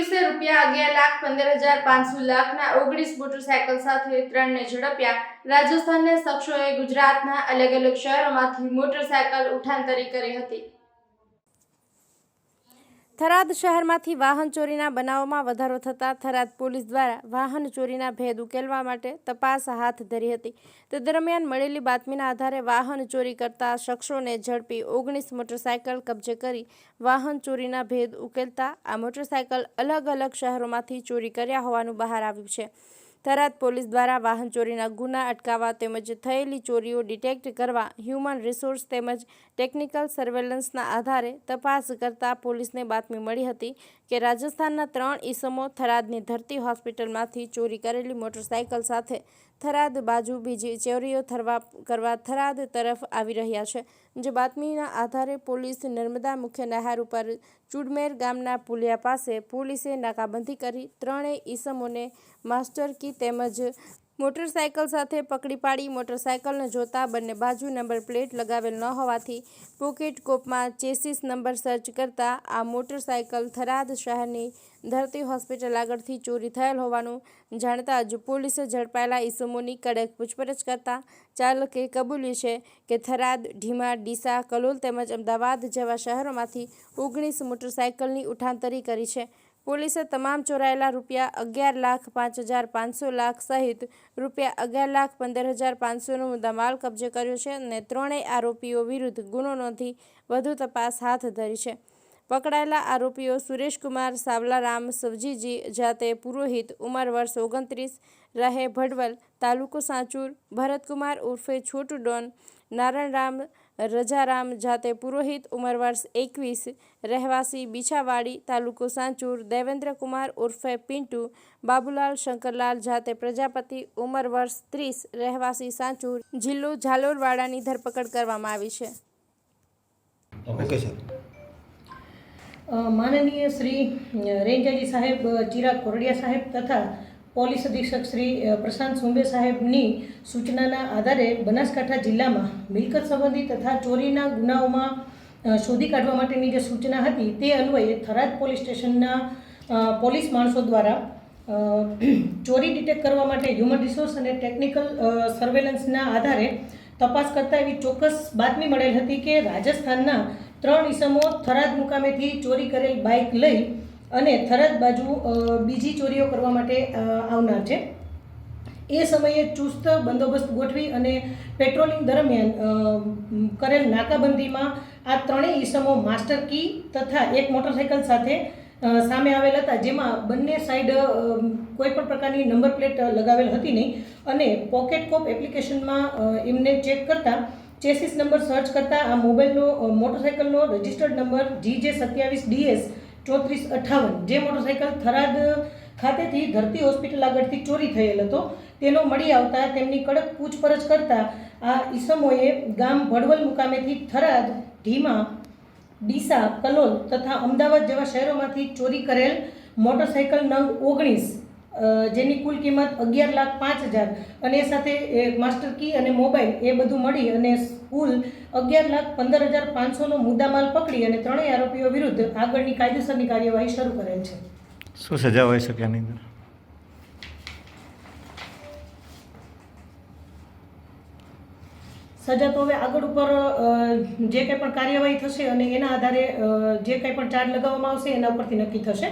પોલીસે રૂપિયા અગિયાર લાખ, પંદર હજાર પાંચસો લાખના ઓગણીસ મોટરસાયકલ સાથે ત્રણને ઝડપ્યા. રાજસ્થાનના શખ્સોએ ગુજરાતના અલગ અલગ શહેરોમાંથી મોટરસાયકલ ઉઠાંતરી કરી હતી. થરાદ શહેરમાંથી વાહન ચોરીના બનાવોમાં વધારો થતાં થરાદ પોલીસ દ્વારા વાહન ચોરીના ભેદ ઉકેલવા માટે તપાસ હાથ ધરી હતી. તે દરમિયાન મળેલી બાતમીના આધારે વાહન ચોરી કરતા શખ્સોને ઝડપી ઓગણીસ મોટરસાયકલ કબજે કરી વાહન ચોરીના ભેદ ઉકેલતા આ મોટરસાયકલ અલગ અલગ શહેરોમાંથી ચોરી કર્યા હોવાનું બહાર આવ્યું છે. થરાદ પોલીસ દ્વારા વાહન ચોરીના ગુના અટકાવવા તેમજ થયેલી ચોરીઓ ડિટેક્ટ કરવા હ્યુમન રિસોર્સ તેમજ ટેકનિકલ સર્વેલન્સના આધારે તપાસ કરતા પોલીસને બાતમી મળી હતી. કે રાજસ્થાનના ત્રણ ઈસમો થરાદની ધરતી હોસ્પિટલમાંથી ચોરી કરેલી મોટરસાયકલ સાથે થરાદ બાજુ બીજી ચોરીઓ થરવા કરવા થરાદ તરફ આવી રહ્યા છે. જે બાતમીના આધારે પોલીસ નર્મદા મુખ્ય નહેર ઉપર ચુડમેર ગામના પુલિયા પાસે પોલીસે નાકાબંધી કરી ત્રણેય ઈસમોને માસ્ટર કી તેમજ મોટરસાયકલ સાથે પકડી પાડી મોટરસાયકલને જોતા બંને બાજુ નંબર પ્લેટ લગાવેલ ન હોવાથી પોકેટ કોપમાં ચેસીસ નંબર સર્ચ કરતા આ મોટરસાયકલ થરાદ શહેરની ધરતી હોસ્પિટલ આગળથી ચોરી થયેલ હોવાનું જાણતા જ પોલીસે ઝડપાયેલા ઈસમોની કડક પૂછપરછ કરતા ચાલકે કબૂલ્યું છે કે થરાદ, ઢીમા, ડીસા, કલોલ તેમજ અમદાવાદ જેવા શહેરોમાંથી ઓગણીસ મોટરસાયકલની ઉઠાંતરી કરી છે. પોલીસે તમામ ચોરાયેલા રૂપિયા અગિયાર લાખ પાંચ હજાર પાંચસો લાખ સહિત રૂપિયા અગિયાર લાખ પંદર હજાર પાંચસોનો મુદ્દામાલ કબજે કર્યો છે અને ત્રણેય આરોપીઓ વિરુદ્ધ ગુનો નોંધી વધુ તપાસ હાથ ધરી છે. પકડાયેલા આરોપીઓ સુરેશકુમાર સાવલારામ, સવજીજી જાતે પુરોહિત, ઉંમર વર્ષ ઓગણત્રીસ, રહે ભડવલ, તાલુકો સાંચુર, ભરતકુમાર ઉર્ફે છોટુ ડોન નારણરામ રજારામ જાતે પુરોહિત ઉંમર વર્ષ એકવીસ રહેવાસી બીછાવાડી તાલુકો સાંચુર દેવેન્દ્રકુમાર ઉર્ફે પિન્ટુ બાબુલાલ શંકરલાલ જાતે પ્રજાપતિ ઉંમર વર્ષ ત્રીસ રહેવાસી સાંચુર જિલ્લો ઝાલોરવાડાની ધરપકડ કરવામાં આવી છે. Okay sir. માનનીય શ્રી રેન્જાજી સાહેબ ચિરાગ કોરડિયા સાહેબ તથા પોલીસ અધિક્ષક શ્રી પ્રશાંત સુંબે સાહેબની સૂચનાના આધારે બનાસકાંઠા જિલ્લામાં મિલકત સંબંધી તથા ચોરીના ગુનાઓમાં શોધી કાઢવા માટેની જે સૂચના હતી તે અન્વયે થરાદ પોલીસ સ્ટેશનના પોલીસ માણસો દ્વારા ચોરી ડિટેક્ટ કરવા માટે હ્યુમન રિસોર્સ અને ટેકનિકલ સર્વેલન્સના આધારે તપાસ કરતા એવી ચોક્કસ બાતમી મળેલ હતી કે રાજસ્થાનના ત્રણ ઈસમો થરાદ મુકામેથી ચોરી કરેલ બાઇક લઈ અને થરાદ બાજુ બીજી ચોરીઓ કરવા માટે આવનાર છે. એ સમયે ચુસ્ત બંદોબસ્ત ગોઠવી અને પેટ્રોલિંગ દરમિયાન કરેલ નાકાબંધીમાં આ ત્રણેય ઈસમો માસ્ટર કી તથા એક મોટરસાઇકલ સાથે સામે આવેલ હતા, જેમાં બંને સાઈડ કોઈ પણ પ્રકારની નંબર પ્લેટ લગાવેલ હતી નહીં અને પોકેટ કોપ એપ્લિકેશનમાં એમને ચેક કરતા ચેસિસ નંબર સર્ચ કરતા આ મોબાઈલનો મોટરસાઇકલનો રજિસ્ટર્ડ નંબર, જી જે સત્યાવીસ ડીએસ ચોત્રીસ અઠાવન. જે મોટરસાઇકલ થરાદ ખાતેથી ધરતી હોસ્પિટલ આગળથી ચોરી થયેલ હતો. તેનો મળી આવતા તેમની કડક પૂછપરછ કરતા આ ઈસમોએ ગામ ભડવલ મુકામેથી થરાદ, ઢીમા, ડીસા, કલોલ તથા અમદાવાદ જેવા શહેરોમાંથી ચોરી કરેલ મોટરસાઇકલ નંગ ઓગણીસ જેની કુલ કિંમત અગિયાર લાખ પાંચ હજાર. અને એ સાથે માસ્ટર કી અને મોબાઈલ એ બધું મળી અને કુલ અગિયાર લાખ પંદર હજાર પાંચસોનો મુદ્દામાલ પકડી અને ત્રણેય આરોપીઓ વિરુદ્ધ આગળની કાયદેસરની કાર્યવાહી શરૂ કરેલ છે. શું સજા હોઈ શકે આની અંદર? સજા તો હવે આગળ ઉપર જે કંઈ પણ કાર્યવાહી થશે અને એના આધારે જે કંઈ પણ ચાર્જ લગાવવામાં આવશે એના ઉપરથી નક્કી થશે.